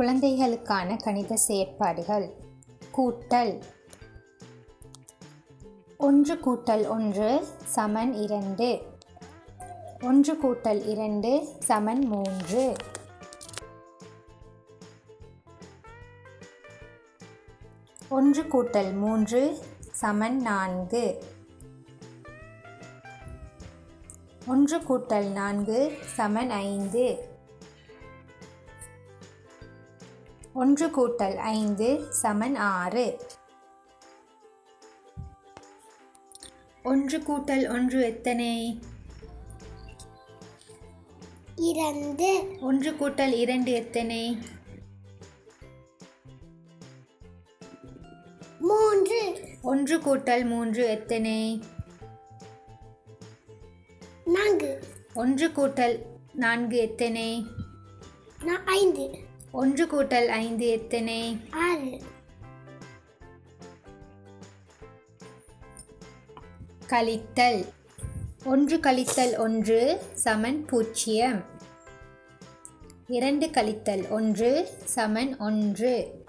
குழந்தைகளுக்கான கணித செயற்பாடுகள். கூட்டல். ஒன்று கூட்டல் ஒன்று சமன் இரண்டு. ஒன்று கூட்டல் இரண்டு சமன் மூன்று. ஒன்று கூட்டல் மூன்று சமன் நான்கு. ஒன்று கூட்டல் நான்கு சமன் ஐந்து. ஒன்று கூட்டல் ஐந்து சமன் ஆறு. ஒன்று கூட்டல் ஒன்று எத்தனை? இரண்டு. ஒன்று கூட்டல் இரண்டு எத்தனை? மூன்று. ஒன்று கூட்டல் மூன்று எத்தனை? நான்கு. ஒன்று கூட்டல் நான்கு எத்தனை? ஐந்து. ஒன்று கூட்டல் ஐந்து எத்தனை? ஆறு. கழித்தல். ஒன்று கழித்தல் ஒன்று சமன் பூஜ்ஜியம். இரண்டு கழித்தல் ஒன்று சமன் ஒன்று.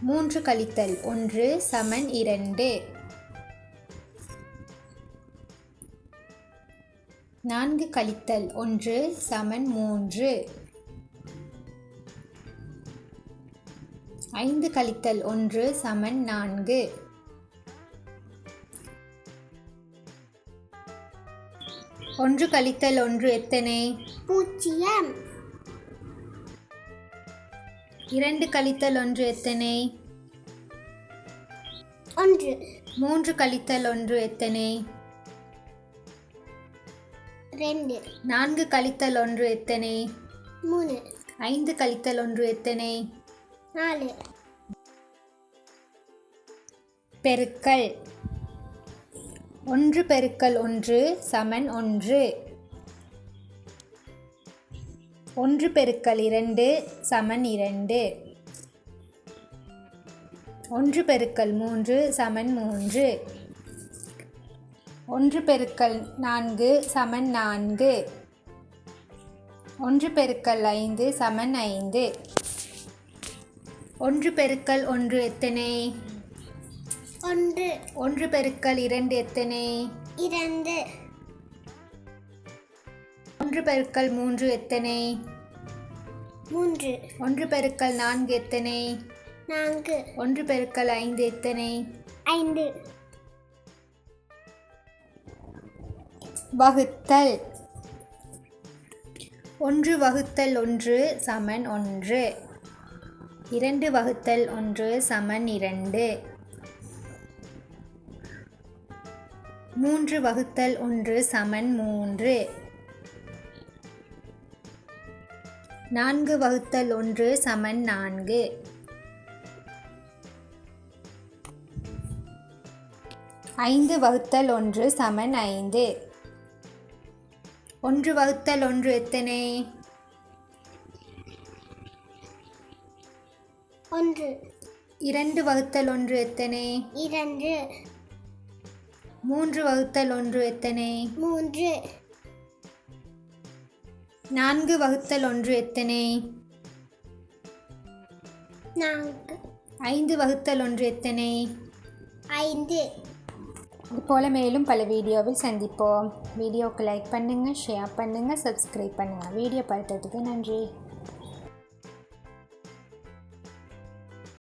மூன்று கழித்தல் ஒன்று சமன் இரண்டு. நான்கு கழித்தல் ஒன்று சமன் மூன்று. ஐந்து கழித்தல் ஒன்று சமன் நான்கு. ஒன்று கழித்தல் ஒன்று எத்தனை? பூஜ்ஜியம் இரண்டு கழித்தல் ஒன்று எத்தனை? ஒன்று. மூன்று கழித்தல் ஒன்று எத்தனை? ரெண்டு. நான்கு கழித்தல் ஒன்று எத்தனை? மூணு. ஐந்து கழித்தல் ஒன்று எத்தனை? நாலு. பெருக்கல். ஒன்று பெருக்கல் ஒன்று சமன் ஒன்று. ஒன்று பெருக்கல் இரண்டு சமன் இரண்டு. ஒன்று பெருக்கல் மூன்று சமன் மூன்று. ஒன்று பெருக்கல் நான்கு சமன் நான்கு. ஒன்று பெருக்கல் ஐந்து சமன் ஐந்து. ஒன்று பெருக்கல் ஒன்று எத்தனை? ஒன்று. ஒன்று பெருக்கல் இரண்டு எத்தனை? இரண்டு. ஒன்று பெருக்கல் மூன்று எத்தனை? மூன்று. ஒன்று பெருக்கல் நான்கு எத்தனை? நான்கு. ஒன்று பெருக்கல் ஐந்து எத்தனை? ஐந்து. வகுத்தல். ஒன்று வகுத்தல் ஒன்று சமன் ஒன்று. இரண்டு வகுத்தல் ஒன்று சமன் இரண்டு. மூன்று வகுத்தல் ஒன்று சமன் மூன்று. நான்கு வகுத்தல் ஒன்று சமன் நான்கு. ஐந்து வகுத்தல் ஒன்று சமன் ஐந்து. ஒன்று வகுத்தல் ஒன்று எத்தனை? ஒன்று. இரண்டு வகுத்தல் ஒன்று எத்தனை? இரண்டு. மூன்று வகுத்தல் ஒன்று எத்தனை? மூன்று. நான்கு வகுத்தல் ஒன்று எத்தனை? நான்கு. ஐந்து வகுத்தல் ஒன்று எத்தனை? ஐந்து. இது போல் மேலும் பல வீடியோவில் சந்திப்போம். வீடியோவுக்கு லைக் பண்ணுங்கள் ஷேர் பண்ணுங்கள் சப்ஸ்கிரைப் பண்ணுங்கள் வீடியோ பார்த்ததுக்கு நன்றி.